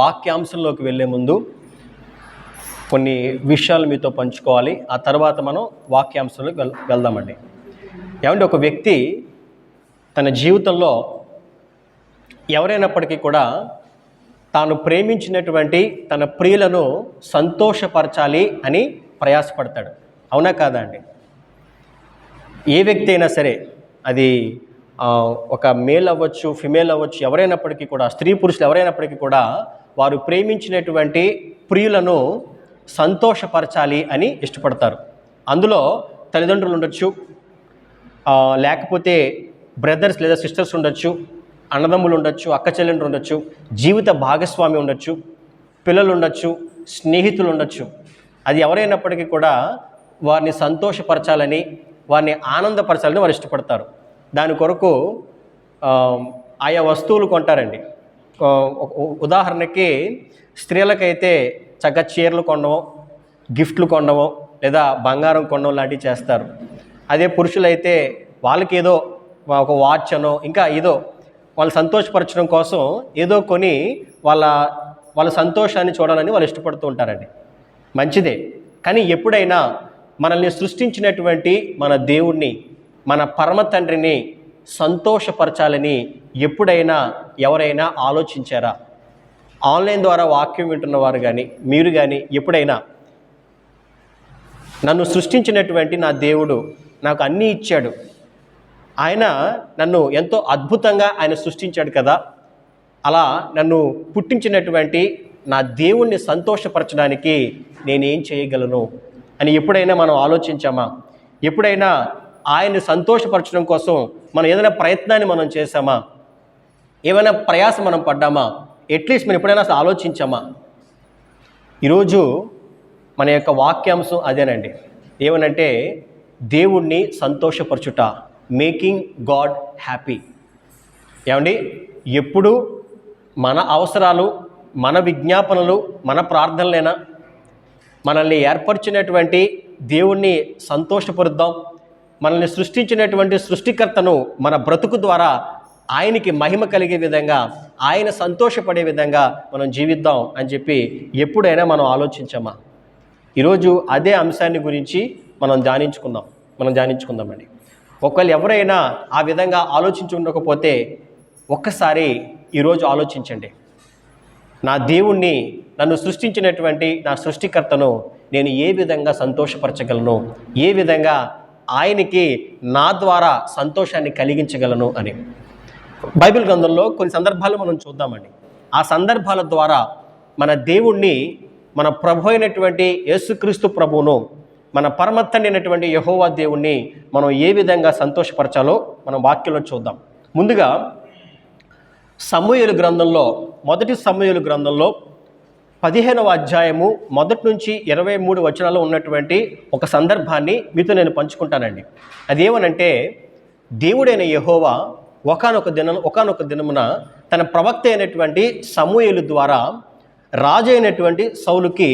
వాక్యాంశంలోకి వెళ్ళే ముందు కొన్ని విషయాలు మీతో పంచుకోవాలి. ఆ తర్వాత మనం వాక్యాంశంలోకి వెల్ వెళ్దామండి. ఏమంటే ఒక వ్యక్తి తన జీవితంలో ఎవరైనప్పటికీ కూడా తాను ప్రేమించినటువంటి తన ప్రియులను సంతోషపరచాలి అని ప్రయాసపడతాడు. అవునా కాదా అండి? ఏ వ్యక్తి అయినా సరే అది ఒక మేల్ అవ్వచ్చు ఫిమేల్ అవ్వచ్చు ఎవరైనప్పటికీ కూడా స్త్రీ పురుషులు ఎవరైనప్పటికీ కూడా వారు ప్రేమించినటువంటి ప్రియులను సంతోషపరచాలి అని ఇష్టపడతారు. అందులో తల్లిదండ్రులు ఉండొచ్చు లేకపోతే బ్రదర్స్ లేదా సిస్టర్స్ ఉండొచ్చు అన్నదమ్ములు ఉండొచ్చు అక్క చెల్లెండ్రు ఉండొచ్చు జీవిత భాగస్వామి ఉండొచ్చు పిల్లలు ఉండొచ్చు స్నేహితులు ఉండొచ్చు. అది ఎవరైనప్పటికీ కూడా వారిని సంతోషపరచాలని వారిని ఆనందపరచాలని వారు ఇష్టపడతారు. దాని కొరకు ఆయా వస్తువులు కొంటారండి. ఉదాహరణకి స్త్రీలకైతే చక్కగా చీరలు కొనడమో గిఫ్ట్లు కొనడమో లేదా బంగారం కొనడం లాంటివి చేస్తారు. అదే పురుషులైతే వాళ్ళకి ఏదో ఒక వాచ్ అనో ఇంకా ఏదో వాళ్ళు సంతోషపరచడం కోసం ఏదో కొని వాళ్ళ వాళ్ళ సంతోషాన్ని చూడాలని వాళ్ళు ఇష్టపడుతూ ఉంటారండి. మంచిదే. కానీ ఎప్పుడైనా మనల్ని సృష్టించినటువంటి మన దేవుణ్ణి మన పరమ తండ్రిని సంతోషపరచాలని ఎప్పుడైనా ఎవరైనా ఆలోచించారా? ఆన్లైన్ ద్వారా వాక్యం వింటున్న వారు కానీ మీరు కానీ ఎప్పుడైనా నన్ను సృష్టించినటువంటి నా దేవుడు నాకు అన్నీ ఇచ్చాడు. ఆయన నన్ను ఎంతో అద్భుతంగా ఆయన సృష్టించాడు కదా? అలా నన్ను పుట్టించినటువంటి నా దేవుణ్ణి సంతోషపరచడానికి నేనేం చేయగలను అని ఎప్పుడైనా మనం ఆలోచించామా? ఎప్పుడైనా ఆయన్ని సంతోషపరచడం కోసం మనం ఏదైనా ప్రయత్నాన్ని మనం చేసామా ఏమైనా ప్రయాసం మనం పడ్డామా? అట్లీస్ట్ మనం ఎప్పుడైనా అసలు ఆలోచించామా? ఈరోజు మన యొక్క వాక్యాంశం అదేనండి. ఏమనంటే దేవుణ్ణి సంతోషపరచుట మేకింగ్ గాడ్ హ్యాపీ ఏమండి? ఎప్పుడు మన అవసరాలు మన విజ్ఞాపనలు మన ప్రార్థనలేనా మనల్ని ఏర్పరిచినటువంటి దేవుణ్ణి సంతోషపరుద్దాం మనల్ని సృష్టించినటువంటి సృష్టికర్తను మన బ్రతుకు ద్వారా ఆయనకి మహిమ కలిగే విధంగా ఆయన సంతోషపడే విధంగా మనం జీవిద్దాం అని చెప్పి ఎప్పుడైనా మనం ఆలోచించామా? ఈరోజు అదే అంశాన్ని గురించి మనం ధ్యానించుకుందాం. మనం ధ్యానించుకుందామండి ఒకళ్ళు ఎవరైనా ఆ విధంగా ఆలోచించి ఉండకపోతే ఒక్కసారి ఈరోజు ఆలోచించండి. నా దేవుణ్ణి నన్ను సృష్టించినటువంటి నా సృష్టికర్తను నేను ఏ విధంగా సంతోషపరచగలను? ఏ విధంగా ఆయనకి నా ద్వారా సంతోషాన్ని కలిగించగలను అని. బైబిల్ గ్రంథంలో కొన్ని సందర్భాలు మనం చూద్దామండి. ఆ సందర్భాల ద్వారా మన దేవుణ్ణి మన ప్రభు అయినటువంటి యేసుక్రీస్తు ప్రభువును మన పరమత్తండి అయినటువంటి యహోవా దేవుణ్ణి మనం ఏ విధంగా సంతోషపరచాలో మనం వాక్యంలో చూద్దాం. ముందుగా సమూహలు గ్రంథంలో మొదటి సమూహలు గ్రంథంలో పదిహేనవ అధ్యాయము మొదటి నుంచి ఇరవై మూడు వచనాల్లో ఉన్నటువంటి ఒక సందర్భాన్ని మీతో నేను పంచుకుంటానండి. అదేమనంటే దేవుడైన యహోవా ఒకనొక దినం ఒకనొక దినమున తన ప్రవక్త అయినటువంటి సమూహలు ద్వారా రాజు అయినటువంటి సౌలుకి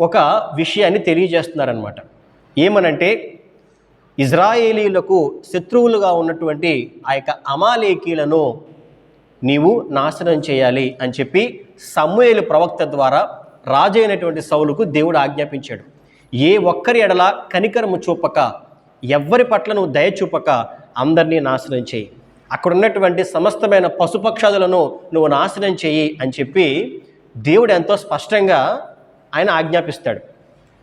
ఒక విషయాన్ని తెలియజేస్తున్నారనమాట ఏమనంటే ఇజ్రాయేలీలకు శత్రువులుగా ఉన్నటువంటి ఆ యొక్క అమాలేకీలను నీవు నాశనం చేయాలి అని చెప్పి సమూయేలు ప్రవక్త ద్వారా రాజు అయినటువంటి సౌలుకు దేవుడు ఆజ్ఞాపించాడు. ఏ ఒక్కరి ఎడల కనికరము చూపక ఎవ్వరి పట్ల నువ్వు దయ చూపక అందరినీ నాశనం చేయి. అక్కడ ఉన్నటువంటి సమస్తమైన పశుపక్షాదులను నువ్వు నాశనం చేయి అని చెప్పి దేవుడు ఎంతో స్పష్టంగా ఆయన ఆజ్ఞాపిస్తాడు.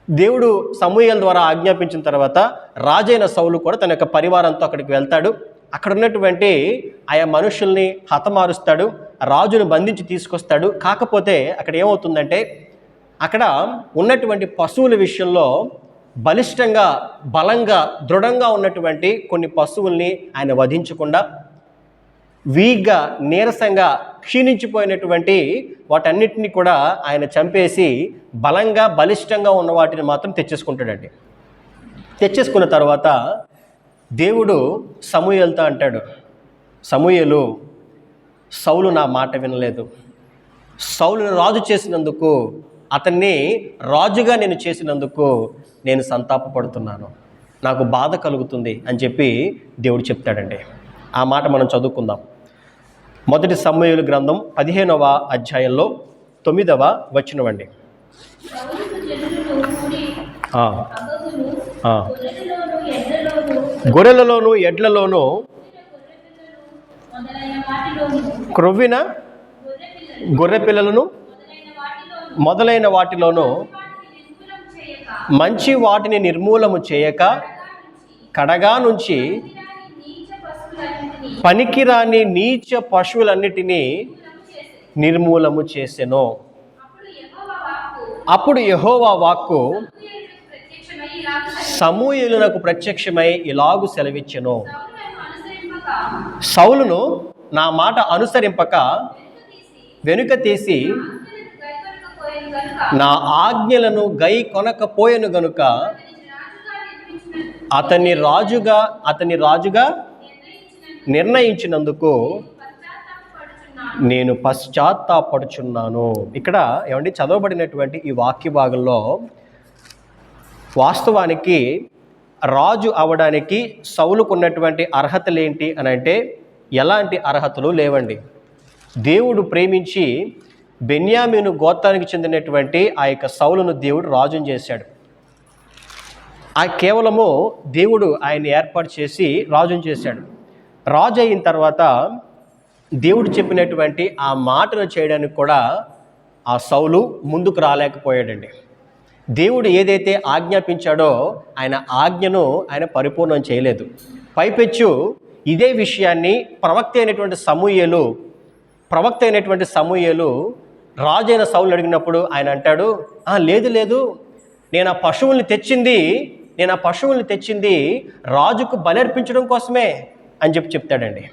దేవుడు సమూహల ద్వారా ఆజ్ఞాపించిన తర్వాత రాజైన సౌలు కూడా తన యొక్క పరివారంతో అక్కడికి వెళ్తాడు. అక్కడ ఉన్నటువంటి ఆయా మనుషుల్ని హతమారుస్తాడు. రాజును బంధించి తీసుకొస్తాడు. కాకపోతే అక్కడ ఏమవుతుందంటే అక్కడ ఉన్నటువంటి పశువుల విషయంలో బలిష్టంగా బలంగా దృఢంగా ఉన్నటువంటి కొన్ని పశువుల్ని ఆయన వధించకుండా వీక్గా నీరసంగా క్షీణించిపోయినటువంటి వాటన్నిటిని కూడా ఆయన చంపేసి బలంగా బలిష్టంగా ఉన్న వాటిని మాత్రం తెచ్చేసుకుంటాడండి. తెచ్చేసుకున్న తర్వాత దేవుడు సమూయేలుతో అంటాడు. సమూయేలు సౌలు నా మాట వినలేదు. సౌలును రాజు చేసినందుకు అతన్ని రాజుగా నేను చేసినందుకు నేను సంతాపపడుతున్నాను. నాకు బాధ కలుగుతుంది అని చెప్పి దేవుడు చెప్తాడండి. ఆ మాట మనం చదువుకుందాం. మొదటి సమూహుల గ్రంథం పదిహేనవ అధ్యాయంలో తొమ్మిదవ ఆ. గొర్రెలలోను ఎడ్లలోను గొర్రెలలోను ఎడ్లలోను గొర్రెపిల్లలు మొదలైన వాటిలోను క్రొవ్విన గొర్రె పిల్లలను మొదలైన వాటిలోను మంచి వాటిని నిర్మూలము చేయక కడగా నుంచి పనికిరాని నీచ పశువులన్నిటినీ నిర్మూలము చేసెను అప్పుడు యహోవా వాక్కు సమూహులకు ప్రత్యక్షమై ఇలాగు సెలవిచ్చెను. సమూయేలునకు ప్రత్యక్షమై ఇలాగు సెలవిచ్చెను సౌలు నన్ను అనుసరింపక సౌలును నా మాట అనుసరింపక వెనుక తీసి నా ఆజ్ఞలను గై కొనకపోయెను గనుక రాజుగా అతన్ని రాజుగా అతని రాజుగా నిర్ణయించినందుకు నేను పశ్చాత్తాపడుచున్నాను. ఇక్కడ ఏమండి? చదవబడినటువంటి ఈ వాక్య భాగంలో వాస్తవానికి రాజు అవడానికి సౌలుకున్నటువంటి అర్హతలు ఏంటి అని అంటే ఎలాంటి అర్హతలు లేవండి. దేవుడు ప్రేమించి బెన్యామీను గోత్రానికి చెందినటువంటి ఆ యొక్క సౌలును దేవుడు రాజును చేశాడు. ఆ కేవలము దేవుడు ఆయన ఏర్పాటు చేసి రాజును చేశాడు. రాజు అయిన తర్వాత దేవుడు చెప్పినటువంటి ఆ మాటను చేయడానికి కూడా ఆ సౌలు ముందుకు రాలేకపోయాడండి. దేవుడు ఏదైతే ఆజ్ఞాపించాడో ఆయన ఆజ్ఞను ఆయన పరిపూర్ణం చేయలేదు. పైపెచ్చు ఇదే విషయాన్ని ప్రవక్త అయినటువంటి సమూహలు ప్రవక్త అయినటువంటి సమూహలు రాజు అయిన సౌలు అడిగినప్పుడు ఆయన అంటాడు లేదు లేదు. నేను ఆ పశువుల్ని తెచ్చింది నేను ఆ పశువుల్ని తెచ్చింది రాజుకు బలర్పించడం కోసమే అని చెప్పి చెప్తాడండి.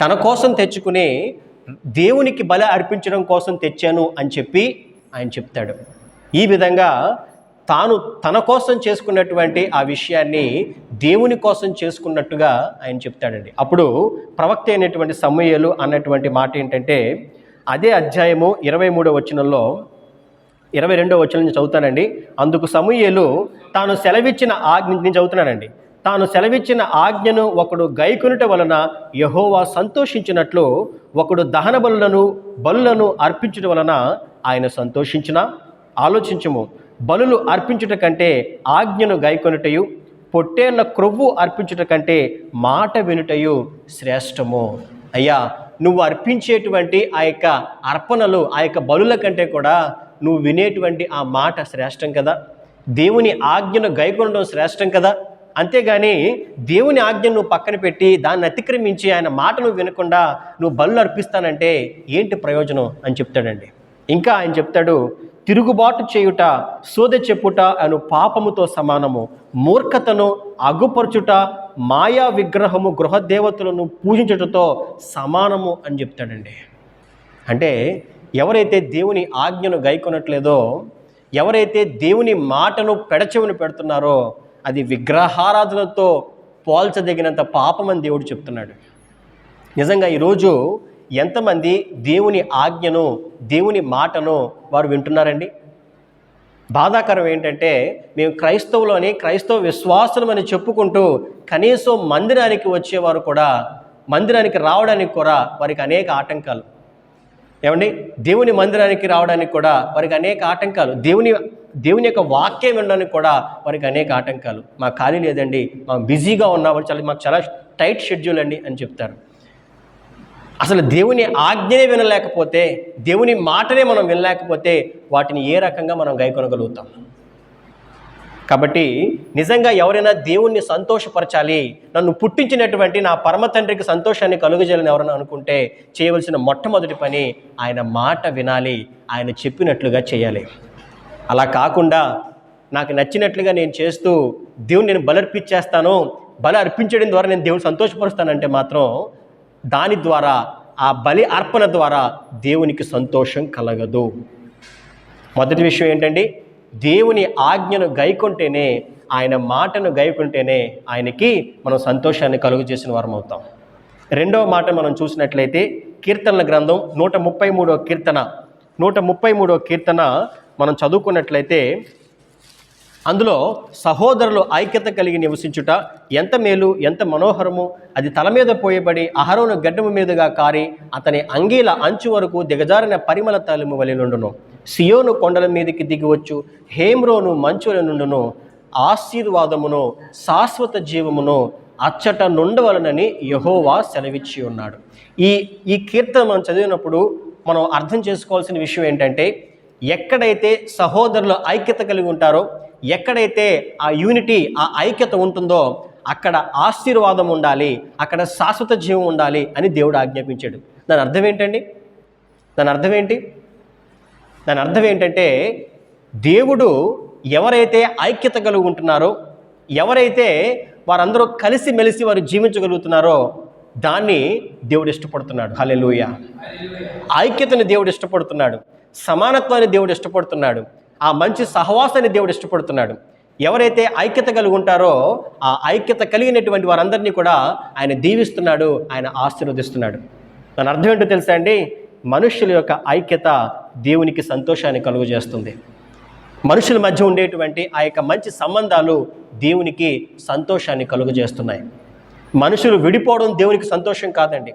తన కోసం తెచ్చుకుని దేవునికి బల అర్పించడం కోసం తెచ్చాను అని చెప్పి ఆయన చెప్తాడు. ఈ విధంగా తాను తన కోసం చేసుకున్నటువంటి ఆ విషయాన్ని దేవుని కోసం చేసుకున్నట్టుగా ఆయన చెప్తాడండి. అప్పుడు ప్రవక్త అయినటువంటి సమూహలు అన్నటువంటి మాట ఏంటంటే అదే అధ్యాయము ఇరవై మూడో వచనంలో ఇరవై రెండో వచనం నేను చదువుతానండి. అందుకు సమూయలు తాను సెలవిచ్చిన ఆజ్ఞ నుంచి చదువుతున్నానండి. తాను సెలవిచ్చిన ఆజ్ఞను ఒకడు గైకొనుట వలన యహోవా సంతోషించినట్లు ఒకడు దహన బలులను బలులను అర్పించడం వలన ఆయన సంతోషించిన ఆలోచించము. బలులు అర్పించుట కంటే ఆజ్ఞను గైకొనుటయు పొట్టేళ్ళ క్రొవ్వు అర్పించుట కంటే మాట వినుటయు శ్రేష్టము. అయ్యా నువ్వు అర్పించేటువంటి ఆ యొక్క అర్పణలు ఆ యొక్క బలుల కంటే కూడా నువ్వు వినేటువంటి ఆ మాట శ్రేష్టం కదా. దేవుని ఆజ్ఞను గైకొనడం శ్రేష్టం కదా. అంతేగాని దేవుని ఆజ్ఞను నువ్వు పక్కన పెట్టి దాన్ని అతిక్రమించి ఆయన మాటను వినకుండా నువ్వు బలు అర్పిస్తానంటే ఏంటి ప్రయోజనం అని చెప్తాడండి. ఇంకా ఆయన చెప్తాడు తిరుగుబాటు చేయుట సోదె చెప్పుట అను పాపముతో సమానము. మూర్ఖతను అగుపరచుట మాయా విగ్రహము గృహదేవతలను పూజించుటతో సమానము అని చెప్తాడండి. అంటే ఎవరైతే దేవుని ఆజ్ఞను గైకొనట్లేదో ఎవరైతే దేవుని మాటను పెడచెవిని పెడుతున్నారో అది విగ్రహారాధనతో పోల్చదగినంత పాపమని దేవుడు చెప్తున్నాడు. నిజంగా ఈరోజు ఎంతమంది దేవుని ఆజ్ఞను దేవుని మాటను వారు వింటున్నారండి? బాధాకరం ఏంటంటే మేము క్రైస్తవులోని క్రైస్తవ విశ్వాసులమని చెప్పుకుంటూ కనీసం మందిరానికి వచ్చేవారు కూడా మందిరానికి రావడానికి కూడా వారికి అనేక ఆటంకాలు. ఏమండి? దేవుని మందిరానికి రావడానికి కూడా వారికి అనేక ఆటంకాలు. దేవుని దేవుని యొక్క వాక్యం వినడానికి కూడా వారికి అనేక ఆటంకాలు. మాకు ఖాళీ లేదండి. మా బిజీగా ఉన్నామని చాలా మాకు చాలా టైట్ షెడ్యూల్ అండి అని చెప్తారు. అసలు దేవుని ఆజ్ఞనే వినలేకపోతే దేవుని మాటనే మనం వినలేకపోతే వాటిని ఏ రకంగా మనం గైకొనగలుగుతాం? కాబట్టి నిజంగా ఎవరైనా దేవుణ్ణి సంతోషపరచాలి నన్ను పుట్టించినటువంటి నా పరమ తండ్రికి సంతోషాన్ని కలుగజేయాలని ఎవరైనా అనుకుంటే చేయవలసిన మొట్టమొదటి పని ఆయన మాట వినాలి ఆయన చెప్పినట్లుగా చేయాలి. అలా కాకుండా నాకు నచ్చినట్లుగా నేను చేస్తూ దేవుని నేను బలర్పించేస్తాను బల అర్పించడం ద్వారా నేను దేవుని సంతోషపరుస్తానంటే మాత్రం దాని ద్వారా ఆ బలి అర్పణ ద్వారా దేవునికి సంతోషం కలగదు. మొదటి విషయం ఏంటండి? దేవుని ఆజ్ఞను గైకుంటేనే ఆయన మాటను గైకుంటేనే ఆయనకి మనం సంతోషాన్ని కలుగు చేసిన వారం అవుతాం. రెండవ మాట మనం చూసినట్లయితే కీర్తనల గ్రంథం నూట ముప్పై మూడో కీర్తన నూట ముప్పై మూడో కీర్తన మనం చదువుకున్నట్లయితే అందులో సహోదరులు ఐక్యత కలిగి నివసించుట ఎంత మేలు ఎంత మనోహరము అది తల మీద పోయబడి అహరోను గడ్డము మీదుగా కారి అతని అంగీల అంచు వరకు దిగజారిన పరిమళ తలుము వలె నుండును. సియోను కొండల మీదకి దిగివచ్చు హేమ్రోను మంచుల నుండును ఆశీర్వాదమును శాశ్వత జీవమును అచ్చట నుండవలనని యహోవా సెలవిచ్చి ఉన్నాడు. ఈ ఈ కీర్తన మనం చదివినప్పుడు మనం అర్థం చేసుకోవాల్సిన విషయం ఏంటంటే ఎక్కడైతే సహోదరులు ఐక్యత కలిగి ఉంటారో ఎక్కడైతే ఆ యూనిటీ ఆ ఐక్యత ఉంటుందో అక్కడ ఆశీర్వాదం ఉండాలి అక్కడ శాశ్వత జీవం ఉండాలి అని దేవుడు ఆజ్ఞాపించాడు. దాని అర్థం ఏంటండి? దాని అర్థం ఏంటి? దాని అర్థం ఏంటంటే దేవుడు ఎవరైతే ఐక్యత కలిగి ఉంటున్నారో ఎవరైతే వారందరూ కలిసి మెలిసి వారు జీవించగలుగుతున్నారో దాన్ని దేవుడు ఇష్టపడుతున్నాడు. హలే లూయ ఐక్యతను దేవుడు ఇష్టపడుతున్నాడు. సమానత్వాన్ని దేవుడు ఇష్టపడుతున్నాడు. ఆ మంచి సహవాసాన్ని దేవుడు ఇష్టపడుతున్నాడు. ఎవరైతే ఐక్యత కలిగి ఉంటారో ఆ ఐక్యత కలిగినటువంటి వారందరినీ కూడా ఆయన దీవిస్తున్నాడు ఆయన ఆశీర్వదిస్తున్నాడు. దాని అర్థం ఏంటో తెలుసా అండి? మనుషుల యొక్క ఐక్యత దేవునికి సంతోషాన్ని కలుగు చేస్తుంది మనుషుల మధ్య ఉండేటువంటి ఆ యొక్క మంచి సంబంధాలు దేవునికి సంతోషాన్ని కలుగజేస్తున్నాయి. మనుషులు విడిపోవడం దేవునికి సంతోషం కాదండి.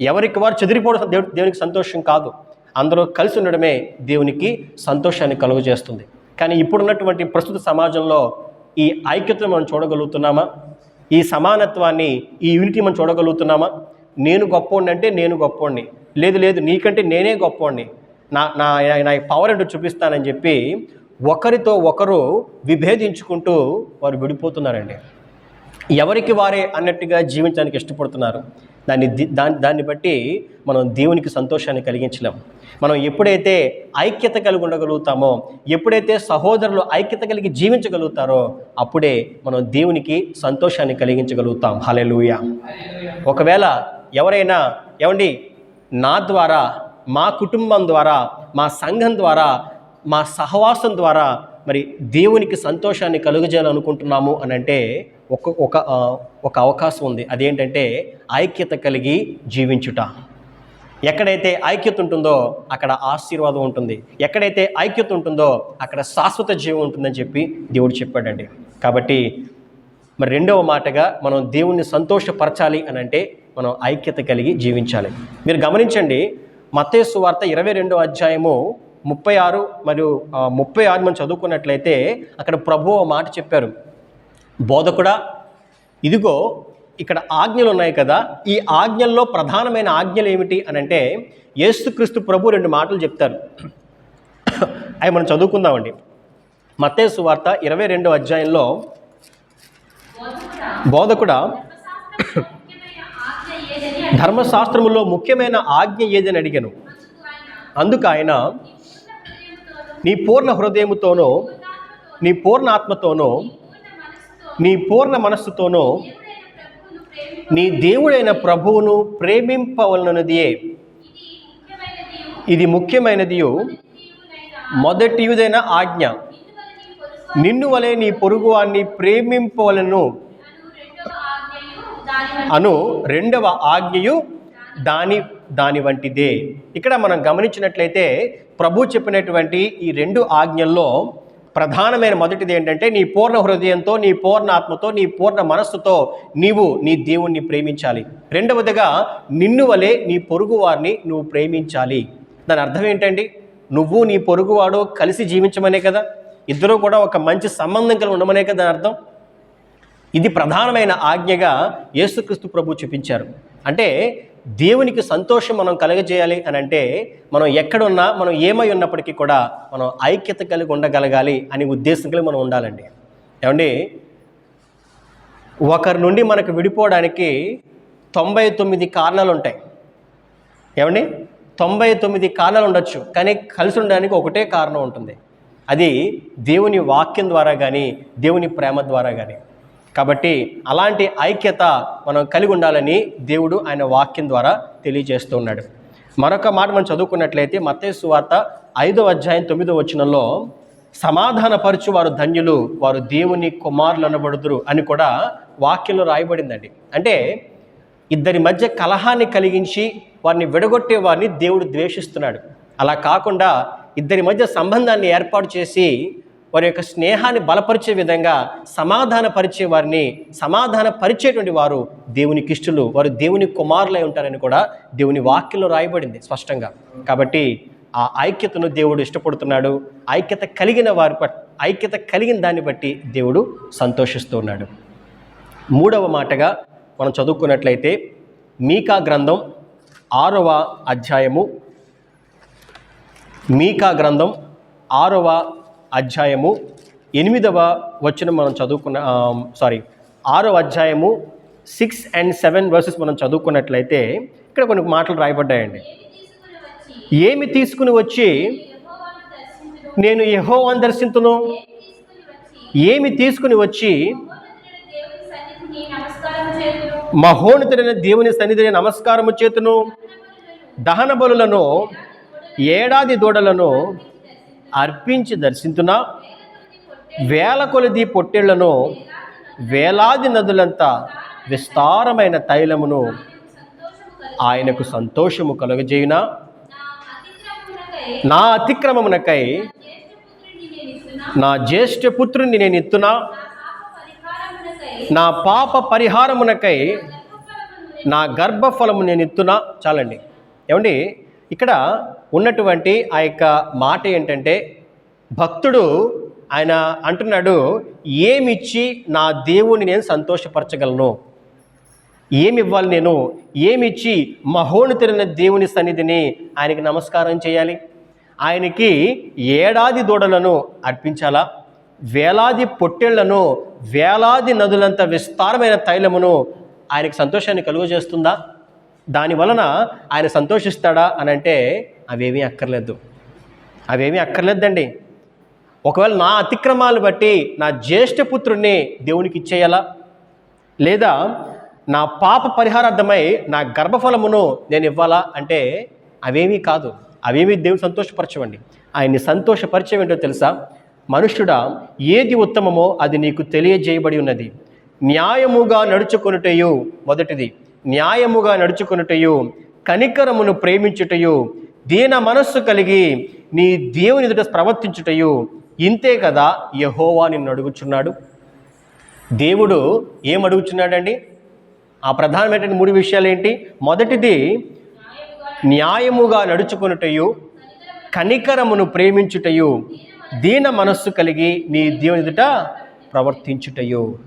ఎవరికి వారు చెదిరిపోవడం దేవునికి సంతోషం కాదు. అందరూ కలిసి ఉండడమే దేవునికి సంతోషాన్ని కలుగజేస్తుంది. కానీ ఇప్పుడున్నటువంటి ప్రస్తుత సమాజంలో ఈ ఐక్యతను మనం చూడగలుగుతున్నామా? ఈ సమానత్వాన్ని ఈ యూనిటీ మనం చూడగలుగుతున్నామా? నేను గొప్పోడిని అంటే నేను గొప్పోడిని. లేదు లేదు నీకంటే నేనే గొప్పోడిని. నా నా నా పవర్ ఏంటో చూపిస్తానని చెప్పి ఒకరితో ఒకరు విభేదించుకుంటూ వారు విడిపోతున్నారండి. ఎవరికి వారే అన్నట్టుగా జీవించడానికి ఇష్టపడుతున్నారు? దాన్ని దాన్ని దాన్ని బట్టి మనం దేవునికి సంతోషాన్ని కలిగించలేం. మనం ఎప్పుడైతే ఐక్యత కలిగి ఉండగలుగుతామో ఎప్పుడైతే సహోదరులు ఐక్యత కలిగి జీవించగలుగుతారో అప్పుడే మనం దేవునికి సంతోషాన్ని కలిగించగలుగుతాం. హలెలుయ ఒకవేళ ఎవరైనా ఏమండి నా ద్వారా మా కుటుంబం ద్వారా మా సంఘం ద్వారా మా సహవాసం ద్వారా మరి దేవునికి సంతోషాన్ని కలుగజేయాలనుకుంటున్నాము అని అంటే ఒక ఒక ఒక అవకాశం ఉంది. అదేంటంటే ఐక్యత కలిగి జీవించుట. ఎక్కడైతే ఐక్యత ఉంటుందో అక్కడ ఆశీర్వాదం ఉంటుంది. ఎక్కడైతే ఐక్యత ఉంటుందో అక్కడ శాశ్వత జీవం ఉంటుందని చెప్పి దేవుడు చెప్పాడండి. కాబట్టి మరి రెండవ మాటగా మనం దేవుణ్ణి సంతోషపరచాలి అని అంటే మనం ఐక్యత కలిగి జీవించాలి. మీరు గమనించండి మతేసు వార్త ఇరవై రెండో అధ్యాయము ముప్పై ఆరు మరియు ముప్పై ఆరు మనం చదువుకున్నట్లయితే అక్కడ ప్రభు ఓ మాట చెప్పారు. బోధకుడా ఇదిగో ఇక్కడ ఆజ్ఞలు ఉన్నాయి కదా. ఈ ఆజ్ఞల్లో ప్రధానమైన ఆజ్ఞలు ఏమిటి అని అంటే యేసుక్రీస్తు ప్రభు రెండు మాటలు చెప్తారు. అవి మనం చదువుకుందామండి. మత్తేసు వార్త ఇరవై రెండో అధ్యాయంలో బోధకుడా, ధర్మశాస్త్రములో ముఖ్యమైన ఆజ్ఞ ఏదని అడిగాను. అందుకు ఆయన నీ పూర్ణ హృదయముతోనూ, నీ పూర్ణ ఆత్మతోనూ నీ పూర్ణ మనస్సుతోనూ నీ దేవుడైన ప్రభువును ప్రేమింపవలనదియే. ఇది ముఖ్యమైనదియు, ఇది మొదటియుదైన ఆజ్ఞ. నిన్ను వలె నీ పొరుగు పొరుగువాన్ని ప్రేమింపవలను. అను రెండవ ఆజ్ఞయు దాని దాని వంటిదే. ఇక్కడ మనం గమనించినట్లయితే ప్రభు చెప్పినటువంటి ఈ రెండు ఆజ్ఞల్లో ప్రధానమైన మొదటిది ఏంటంటే నీ పూర్ణ హృదయంతో నీ పూర్ణ ఆత్మతో నీ పూర్ణ మనస్సుతో నీవు నీ దేవుణ్ణి ప్రేమించాలి. రెండవదిగా నిన్ను వలె నీ పొరుగువారిని నువ్వు ప్రేమించాలి. దాని అర్థం ఏంటండి? నువ్వు నీ పొరుగువాడు కలిసి జీవించమనే కదా? ఇద్దరూ కూడా ఒక మంచి సంబంధం కలిగి ఉండమనే కదా దాని అర్థం? ఇది ప్రధానమైన ఆజ్ఞగా యేసుక్రీస్తు ప్రభు చూపించారు. అంటే దేవునికి సంతోషం మనం కలగజేయాలి అని అంటే మనం ఎక్కడున్నా మనం ఏమై ఉన్నప్పటికీ కూడా మనం ఐక్యత కలిగి ఉండగలగాలి అనే ఉద్దేశం కలిగి మనం ఉండాలండి. ఏమండి? ఒకరి నుండి మనకు విడిపోవడానికి తొంభై తొమ్మిది కారణాలు ఉంటాయి. ఏమండి? తొంభై తొమ్మిది కారణాలు ఉండొచ్చు కానీ కలిసి ఉండడానికి ఒకటే కారణం ఉంటుంది. అది దేవుని వాక్యం ద్వారా కానీ దేవుని ప్రేమ ద్వారా కానీ కాబట్టి అలాంటి ఐక్యత మనం కలిగి ఉండాలని దేవుడు ఆయన వాక్యం ద్వారా తెలియజేస్తూ ఉన్నాడు. మరొక మాట మనం చదువుకున్నట్లయితే మత్తయి వార్త ఐదో అధ్యాయం తొమ్మిదో వచనంలో సమాధానపరచు వారు ధన్యులు వారు దేవుని కుమారులు అనబడుదురు అని కూడా వాక్యంలో రాయబడిందండి. అంటే ఇద్దరి మధ్య కలహాన్ని కలిగించి వారిని విడగొట్టే వారిని దేవుడు ద్వేషిస్తున్నాడు. అలా కాకుండా ఇద్దరి మధ్య సంబంధాన్ని ఏర్పాటు చేసి వారి యొక్క స్నేహాన్ని బలపరిచే విధంగా సమాధానపరిచే వారిని సమాధానపరిచేటువంటి వారు దేవునికి ఇష్టలు వారు దేవుని కుమారులై ఉంటారని కూడా దేవుని వాక్యంలో రాయబడింది స్పష్టంగా. కాబట్టి ఆ ఐక్యతను దేవుడు ఇష్టపడుతున్నాడు. ఐక్యత కలిగిన వారి పట్ ఐక్యత కలిగిన దాన్ని బట్టి దేవుడు సంతోషిస్తూ ఉన్నాడు. మూడవ మాటగా మనం చదువుకున్నట్లయితే మీకా గ్రంథం ఆరవ అధ్యాయము. మీకా గ్రంథం ఆరవ అధ్యాయము ఎనిమిదవ వచ్చిన మనం చదువుకున్న సారీ ఆరవ అధ్యాయము సిక్స్ అండ్ సెవెన్ వర్సెస్ మనం చదువుకున్నట్లయితే ఇక్కడ కొన్ని మాటలు రాయబడ్డాయండి. ఏమి తీసుకుని వచ్చి దర్శించును నేను యెహోవాను దర్శింతును? ఏమి తీసుకుని వచ్చి మహోనితుడైన దేవుని నమస్కారం చేతును మహోన్నతుడైన దేవుని సన్నిధిని నమస్కారము చేతును? దహన బలులను ఏడాది దూడలను అర్పించి దర్శించునా? వేల కొలది పొట్టేళ్ళను వేలాది నదులంతా విస్తారమైన తైలమును ఆయనకు సంతోషము కలుగజేయునా? నా అతిక్రమమునకై నా జ్యేష్ఠ పుత్రుని నేను ఎత్తునా? నా పాప పరిహారమునకై నా గర్భఫలము నేను ఎత్తునా? చాలండి. ఏమండి ఇక్కడ ఉన్నటువంటి ఆ యొక్క మాట ఏంటంటే భక్తుడు ఆయన అంటున్నాడు ఏమిచ్చి నా దేవుని నేను సంతోషపరచగలను? ఏమి ఇవ్వాలి నేను? ఏమిచ్చి మహోన్నతులైన దేవుని సన్నిధిని ఆయనకి నమస్కారం చేయాలి? ఆయనకి ఏడాది దూడలను అర్పించాలా? వేలాది పొట్టేళ్ళను వేలాది నదులంత విస్తారమైన తైలమును ఆయనకి సంతోషాన్ని కలుగజేస్తుందా? దాని వలన ఆయన సంతోషిస్తాడా? అని అంటే అవేమీ అక్కర్లేదు. అవేమీ అక్కర్లేదండి. ఒకవేళ నా అతిక్రమాలు బట్టి నా జ్యేష్ఠ పుత్రుణ్ణి దేవునికి ఇచ్చేయాలా? లేదా నా పాప పరిహారార్థమై నా గర్భఫలమును నేను ఇవ్వాలా? అంటే అవేమీ కాదు. అవేమీ దేవుని సంతోషపరచవండి. ఆయన్ని సంతోషపరిచేవేంటో తెలుసా? మనుష్యుడా ఏది ఉత్తమమో అది నీకు తెలియజేయబడి ఉన్నది. న్యాయముగా నడుచుకొనుటయు మొదటిది. న్యాయముగా నడుచుకొనుటయు కనికరమును ప్రేమించుటయు దీన మనస్సు కలిగి నీ దేవుని ఎదుట ప్రవర్తించుటయు. ఇంతే కదా యహోవా నిన్ను అడుగుచున్నాడు. దేవుడు ఏం అడుగుచున్నాడండి? ఆ ప్రధానమైనటువంటి మూడు విషయాలు ఏంటి మొదటిది న్యాయముగా నడుచుకొనుటయు కనికరమును ప్రేమించుటయు దీన మనస్సు కలిగి నీ దేవుని ఎదుట ప్రవర్తించుటయు.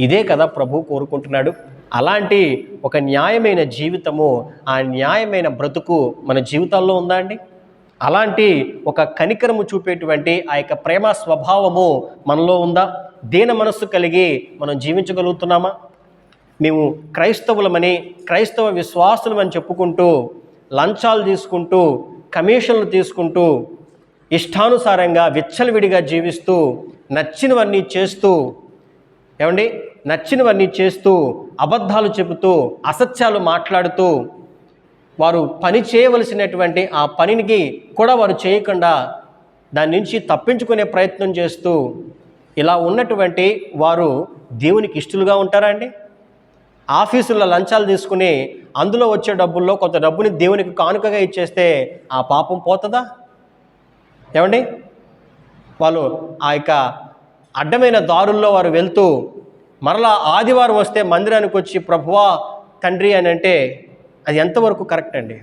ఇదే కదా ప్రభు కోరుకుంటున్నాడు. అలాంటి ఒక న్యాయమైన జీవితము ఆ న్యాయమైన బ్రతుకు మన జీవితాల్లో ఉందా అండి? అలాంటి ఒక కనికరము చూపేటువంటి ఆ యొక్క ప్రేమ స్వభావము మనలో ఉందా? దీన మనస్సు కలిగి మనం జీవించగలుగుతున్నామా? మేము క్రైస్తవులమని క్రైస్తవ విశ్వాసులమని చెప్పుకుంటూ లంచాలు తీసుకుంటూ కమిషన్లు తీసుకుంటూ ఇష్టానుసారంగా విచ్చలవిడిగా జీవిస్తూ నచ్చినవన్నీ చేస్తూ ఏమండి? నచ్చినవన్నీ చేస్తూ అబద్ధాలు చెబుతూ అసత్యాలు మాట్లాడుతూ వారు పని చేయవలసినటువంటి ఆ పనికి కూడా వారు చేయకుండా దాని నుంచి తప్పించుకునే ప్రయత్నం చేస్తూ ఇలా ఉన్నటువంటి వారు దేవునికి ఇష్టలుగా ఉంటారా అండి? ఆఫీసుల్లో లంచాలు తీసుకుని అందులో వచ్చే డబ్బుల్లో కొంత డబ్బుని దేవునికి కానుకగా ఇచ్చేస్తే ఆ పాపం పోతుందా? ఏమండి? వాళ్ళు ఆ యొక్క అడ్డమైన దారుల్లో వారు వెళ్తూ మరలా ఆదివారం వస్తే మందిరానికి వచ్చి ప్రభువా తండ్రి అని అంటే అది ఎంతవరకు కరెక్ట్ అండి?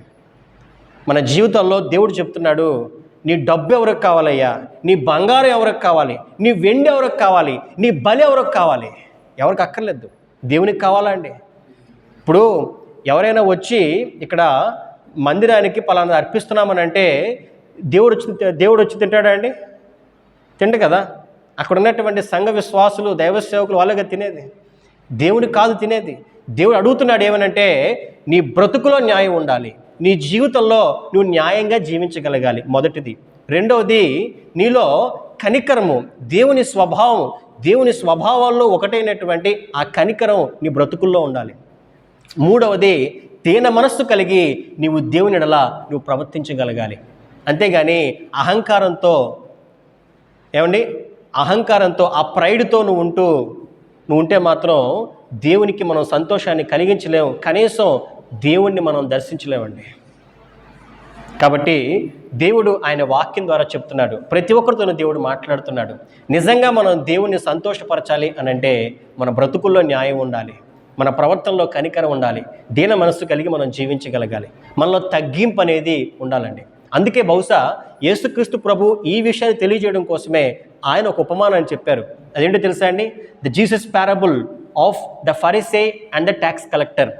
మన జీవితంలో దేవుడు చెప్తున్నాడు నీ డబ్బు ఎవరికి కావాలయ్యా? నీ బంగారం ఎవరికి కావాలి? నీ వెండి ఎవరికి కావాలి? నీ బలి ఎవరికి కావాలి? ఎవరికి అక్కర్లేదు. దేవునికి కావాలా అండి? ఇప్పుడు ఎవరైనా వచ్చి ఇక్కడ మందిరానికి పలానా అర్పిస్తున్నామని అంటే దేవుడు వచ్చి దేవుడు వచ్చి తింటాడా అండి? తిండు కదా. అక్కడ ఉన్నటువంటి సంఘ విశ్వాసులు దైవ సేవకులు వాళ్ళగా తినేది. దేవుని కాదు తినేది. దేవుడు అడుగుతున్నాడు ఏమనంటే నీ బ్రతుకులో న్యాయం ఉండాలి. నీ జీవితంలో నువ్వు న్యాయంగా జీవించగలగాలి. మొదటిది. రెండవది నీలో కనికరము దేవుని స్వభావం దేవుని స్వభావాల్లో ఒకటైనటువంటి ఆ కనికరం నీ బ్రతుకుల్లో ఉండాలి. మూడవది తేన మనస్సు కలిగి నీవు దేవుని నువ్వు ప్రవర్తించగలగాలి. అంతేగాని అహంకారంతో ఏమండి? అహంకారంతో ఆ ప్రైడ్తో నువ్వు ఉంటూ నువ్వు ఉంటే మాత్రం దేవునికి మనం సంతోషాన్ని కలిగించలేము కనీసం దేవుణ్ణి మనం దర్శించలేమండి. కాబట్టి దేవుడు ఆయన వాక్యం ద్వారా చెప్తున్నాడు. ప్రతి ఒక్కరితోనూ దేవుడు మాట్లాడుతున్నాడు. నిజంగా మనం దేవుణ్ణి సంతోషపరచాలి అని అంటే మన బ్రతుకుల్లో న్యాయం ఉండాలి. మన ప్రవర్తనలో కనికరం ఉండాలి. దీన మనస్సు కలిగి మనం జీవించగలగాలి. మనలో తగ్గింపు అనేది ఉండాలండి. అందుకే బహుశా యేసుక్రీస్తు ప్రభు ఈ విషయాన్ని తెలియజేయడం కోసమే ఆయన ఒక ఉపమానాన్ని చెప్పారు. అదేంటో తెలుసా అండి? The Jesus parable of the Pharisee and the tax collector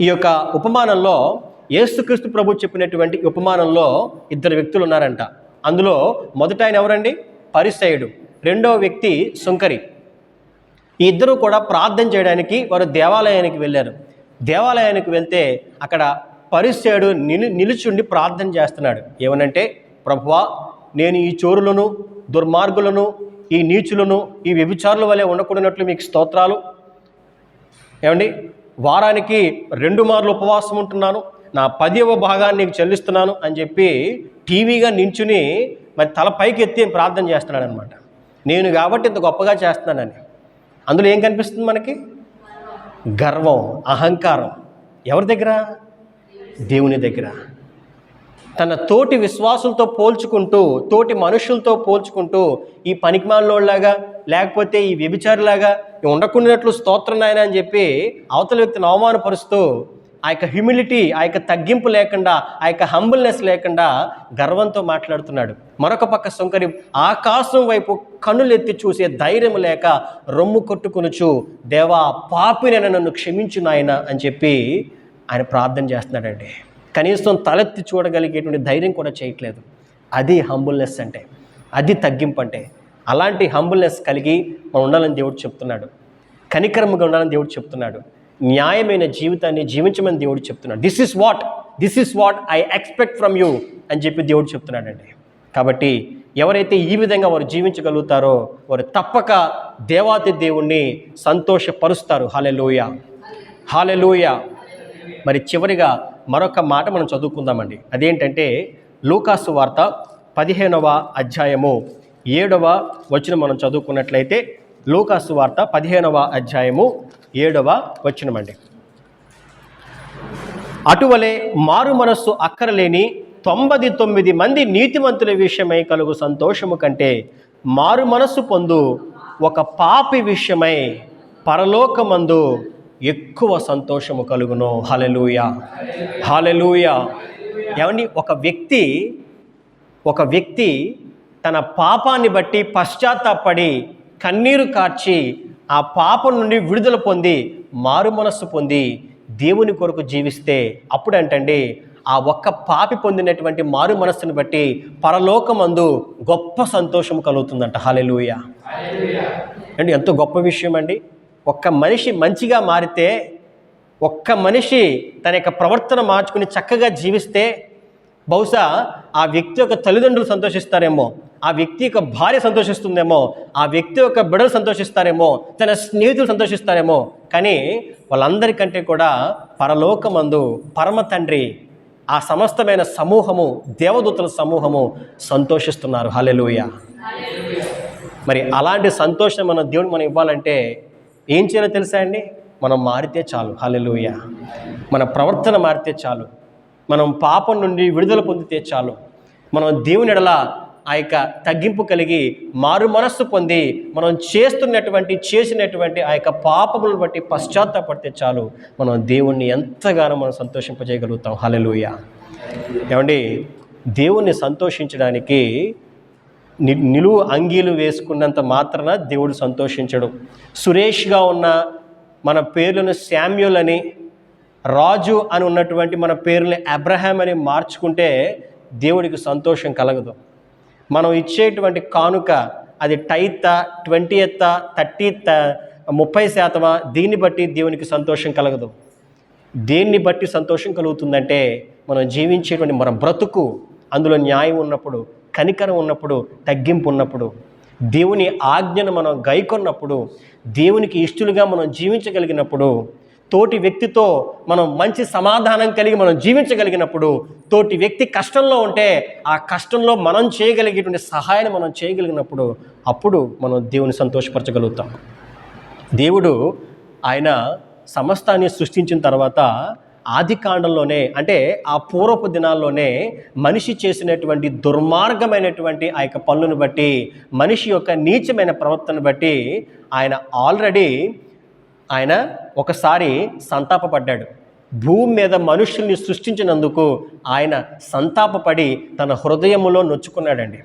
ఈ యొక్క ఉపమానంలో యేసుక్రీస్తు ప్రభు చెప్పినటువంటి ఉపమానంలో ఇద్దరు వ్యక్తులు ఉన్నారంట. అందులో మొదట ఆయన ఎవరండి? పరిసయుడు. రెండవ వ్యక్తి సుంకరి. ఈ ఇద్దరు కూడా ప్రార్థన చేయడానికి వారు దేవాలయానికి వెళ్ళారు. దేవాలయానికి వెళ్తే అక్కడ పరిసేడు నిలు నిలుచుండి ప్రార్థన చేస్తున్నాడు. ఏమనంటే ప్రభువా నేను ఈ చోరులను దుర్మార్గులను ఈ నీచులను ఈ వ్యభిచారుల వలె ఉండకూడనట్లు మీకు స్తోత్రాలు. ఏమండి? వారానికి రెండు మార్లు ఉపవాసం ఉంటున్నాను. నా పదివ భాగాన్ని నీకు చెల్లిస్తున్నాను అని చెప్పి టీవీగా నించుని మరి తల పైకి ఎత్తి ప్రార్థన చేస్తున్నాడు అనమాట నేను కాబట్టి ఇంత గొప్పగా చేస్తున్నానని. అందులో ఏం కనిపిస్తుంది మనకి? గర్వం అహంకారం. ఎవరి దగ్గర? దేవుని దగ్గర. తన తోటి విశ్వాసులతో పోల్చుకుంటూ తోటి మనుషులతో పోల్చుకుంటూ ఈ పనికిమాలినోళ్ళలాగా లేకపోతే ఈ వ్యభిచారులాగా ఉండకుండాట్లు స్తోత్రం నాయన అని చెప్పి అవతల వ్యక్తిని అవమానపరుస్తూ ఆ యొక్క హ్యూమిలిటీ ఆ యొక్క తగ్గింపు లేకుండా ఆ యొక్క హంబుల్నెస్ లేకుండా గర్వంతో మాట్లాడుతున్నాడు. మరొక పక్క సుంకరి ఆకాశం వైపు కన్నులెత్తి చూసే ధైర్యం లేక రొమ్ము కొట్టుకొనుచు దేవా పాపినైనా నన్ను క్షమించు నాయన అని చెప్పి ఆయన ప్రార్థన చేస్తున్నాడండి కనీసం తలెత్తి చూడగలిగేటువంటి ధైర్యం కూడా చేయట్లేదు. అది హంబుల్నెస్ అంటే అది తగ్గింపు అంటే. అలాంటి హంబుల్నెస్ కలిగి మనం ఉండాలని దేవుడు చెప్తున్నాడు. కనికరముగా ఉండాలని దేవుడు చెప్తున్నాడు. న్యాయమైన జీవితాన్ని జీవించమని దేవుడు చెప్తున్నాడు. This is what this is what I expect from you అని చెప్పి దేవుడు చెప్తున్నాడండి కాబట్టి ఎవరైతే ఈ విధంగా వారు జీవించగలుగుతారో వారు తప్పక దేవాతి దేవుణ్ణి సంతోషపరుస్తారు. హాలెలూయ హాలెలూయ మరి చివరిగా మరొక మాట మనం చదువుకుందామండి. అదేంటంటే లూకాసు వార్త పదిహేనవ అధ్యాయము ఏడవ వచనం మనం చదువుకున్నట్లయితే లూకాసు వార్త పదిహేనవ అధ్యాయము ఏడవ వచనమండి. అటువలే మారు మనస్సు అక్కరలేని తొంభై తొమ్మిది మంది నీతిమంతుల విషయమై కలుగు సంతోషము కంటే మారు మనస్సు పొందు ఒక పాపి విషయమై పరలోకమందు ఎక్కువ సంతోషము కలుగును. హలెలూయ హలెలూయ ఏమండి? ఒక వ్యక్తి ఒక వ్యక్తి తన పాపాన్ని బట్టి పశ్చాత్తాపడి కన్నీరు కార్చి ఆ పాపం నుండి విడుదల పొంది మారు మనస్సు పొంది దేవుని కొరకు జీవిస్తే అప్పుడంటండి ఆ ఒక్క పాపి పొందినటువంటి మారు మనస్సును బట్టి పరలోకమందు గొప్ప సంతోషం కలుగుతుందంట. హాలెలూయ అండి ఎంతో గొప్ప విషయం అండి ఒక్క మనిషి మంచిగా మారితే ఒక్క మనిషి తన యొక్క ప్రవర్తన మార్చుకుని చక్కగా జీవిస్తే బహుశా ఆ వ్యక్తి యొక్క తల్లిదండ్రులు సంతోషిస్తారేమో ఆ వ్యక్తి యొక్క భార్య సంతోషిస్తుందేమో ఆ వ్యక్తి యొక్క బిడలు సంతోషిస్తారేమో తన స్నేహితులు సంతోషిస్తారేమో. కానీ వాళ్ళందరికంటే కూడా పరలోకమందు పరమ తండ్రి ఆ సమస్తమైన సమూహము దేవదూతల సమూహము సంతోషిస్తున్నారు. హలెలుయ మరి అలాంటి సంతోషం మన దేవుడు మనం ఇవ్వాలంటే ఏం చేయాలో తెలుసా అండి? మనం మారితే చాలు. హలెలూయ మన ప్రవర్తన మారితే చాలు. మనం పాపం నుండి విడుదల పొందితే చాలు. మనం దేవుని ఎడల ఆ యొక్క తగ్గింపు కలిగి మారు మనస్సు పొంది మనం చేస్తున్నటువంటి చేసినటువంటి ఆ యొక్క పాపములను బట్టి పశ్చాత్తాపడితే చాలు. మనం దేవుణ్ణి ఎంతగానో మనం సంతోషింపజేయగలుగుతాం. హలెలూయ ఏమండి? దేవుణ్ణి సంతోషించడానికి ని నిలువు అంగీలు వేసుకున్నంత మాత్రాన దేవుడు సంతోషించడు. సురేష్గా ఉన్న మన పేర్లను శామ్యుల్ అని రాజు అని ఉన్నటువంటి మన పేర్లని అబ్రహాం అని మార్చుకుంటే దేవుడికి సంతోషం కలగదు. మనం ఇచ్చేటువంటి కానుక అది టైత్త ట్వంటీ ఎత్త థర్టీ ముప్పై శాతమా దీన్ని బట్టి దేవునికి సంతోషం కలగదు. దేన్ని బట్టి సంతోషం కలుగుతుందంటే మనం జీవించేటువంటి మన బ్రతుకు అందులో న్యాయం ఉన్నప్పుడు కనికరం ఉన్నప్పుడు తగ్గింపు ఉన్నప్పుడు దేవుని ఆజ్ఞను మనం గైకొన్నప్పుడు దేవునికి ఇష్టలుగా మనం జీవించగలిగినప్పుడు తోటి వ్యక్తితో మనం మంచి సమాధానం కలిగి మనం జీవించగలిగినప్పుడు తోటి వ్యక్తి కష్టంలో ఉంటే ఆ కష్టంలో మనం చేయగలిగేటువంటి సహాయాన్ని మనం చేయగలిగినప్పుడు అప్పుడు మనం దేవుని సంతోషపరచగలుగుతాం. దేవుడు ఆయన సమస్తాన్ని సృష్టించిన తర్వాత ఆది కాండంలోనే అంటే ఆ పూర్వపు దినాల్లోనే మనిషి చేసినటువంటి దుర్మార్గమైనటువంటి ఆ యొక్క పనులను బట్టి మనిషి యొక్క నీచమైన ప్రవర్తన బట్టి ఆయన ఆల్రెడీ ఆయన ఒకసారి సంతాపపడ్డాడు. భూమి మీద మనుషుల్ని సృష్టించినందుకు ఆయన సంతాపపడి తన హృదయములో నొచ్చుకున్నాడండి.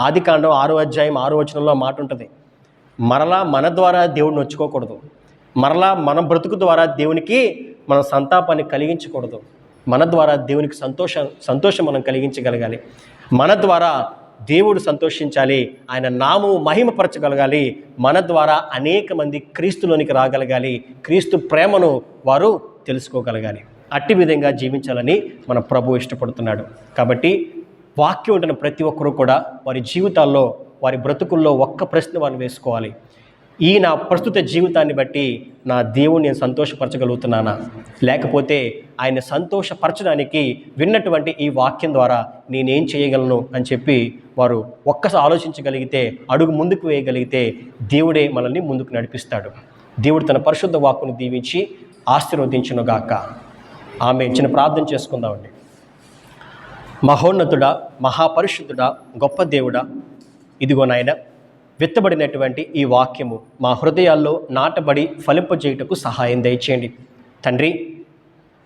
ఆది కాండం ఆరో అధ్యాయం ఆరో వచనంలో మాట ఉంటుంది. మరలా మన ద్వారా దేవుడిని నొచ్చుకోకూడదు. మరలా మన బ్రతుకు ద్వారా దేవునికి మన సంతాపాన్ని కలిగించకూడదు. మన ద్వారా దేవునికి సంతోషం సంతోషం మనం కలిగించగలగాలి. మన ద్వారా దేవుడు సంతోషించాలి. ఆయన నామము మహిమపరచగలగాలి. మన ద్వారా అనేక మంది క్రీస్తులోనికి రాగలగాలి. క్రీస్తు ప్రేమను వారు తెలుసుకోగలగాలి. అట్టి విధంగా జీవించాలని మన ప్రభు ఇష్టపడుతున్నాడు. కాబట్టి వాక్యం ఉంటున్న ప్రతి ఒక్కరూ కూడా వారి జీవితాల్లో వారి బ్రతుకుల్లో ఒక్క ప్రశ్న వారు వేసుకోవాలి. ఈ నా ప్రస్తుత జీవితాన్ని బట్టి నా దేవుని నేను సంతోషపరచగలుగుతున్నానా? లేకపోతే ఆయన సంతోషపరచడానికి విన్నటువంటి ఈ వాక్యం ద్వారా నేనేం చేయగలను అని చెప్పి వారు ఒక్కసారి ఆలోచించగలిగితే అడుగు ముందుకు వేయగలిగితే దేవుడే మనల్ని ముందుకు నడిపిస్తాడు. దేవుడు తన పరిశుద్ధ వాక్కును దీవించి ఆశీర్వదించునుగాక. ఆమె చిన్న ప్రార్థన చేసుకుందామండి. మహోన్నతుడా మహాపరిశుద్ధుడా గొప్ప దేవుడా ఇదిగో నాయన విత్తబడినటువంటి ఈ వాక్యము మా హృదయాల్లో నాటబడి ఫలింపజేయుటకు సహాయం దయచేయండి. తండ్రి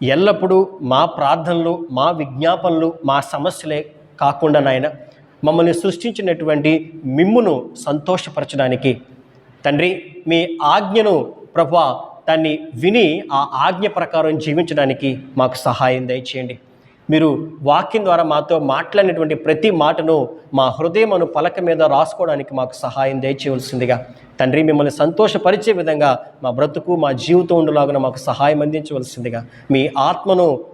ఎల్లప్పుడూ మా ప్రార్థనలు మా విజ్ఞాపనలు మా సమస్యలే కాకుండా నాయన మమ్మల్ని సృష్టించినటువంటి మిమ్మును సంతోషపరచడానికి. తండ్రి మీ ఆజ్ఞను ప్రభా దాన్ని విని ఆ ఆజ్ఞ ప్రకారం జీవించడానికి మాకు సహాయం దయచేయండి. మీరు వాక్యం ద్వారా మాతో మాట్లాడినటువంటి ప్రతి మాటను మా హృదయమును పలక మీద రాసుకోవడానికి మాకు సహాయం దయచేయవలసిందిగా. తండ్రి మిమ్మల్ని సంతోషపరిచే విధంగా మా బ్రతుకు మా జీవితం ఉండలాగా మాకు సహాయం అందించవలసిందిగా. మీ ఆత్మను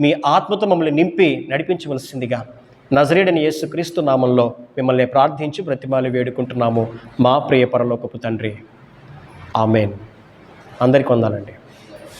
మీ ఆత్మతో మమ్మల్ని నింపి నడిపించవలసిందిగా. నజరేడని యేసుక్రీస్తు నామంలో మిమ్మల్ని ప్రార్థించి ప్రతిమాలు వేడుకుంటున్నాము మా ప్రియ పరలోకపు తండ్రి. ఆమెన్. అందరికి వందాలండి.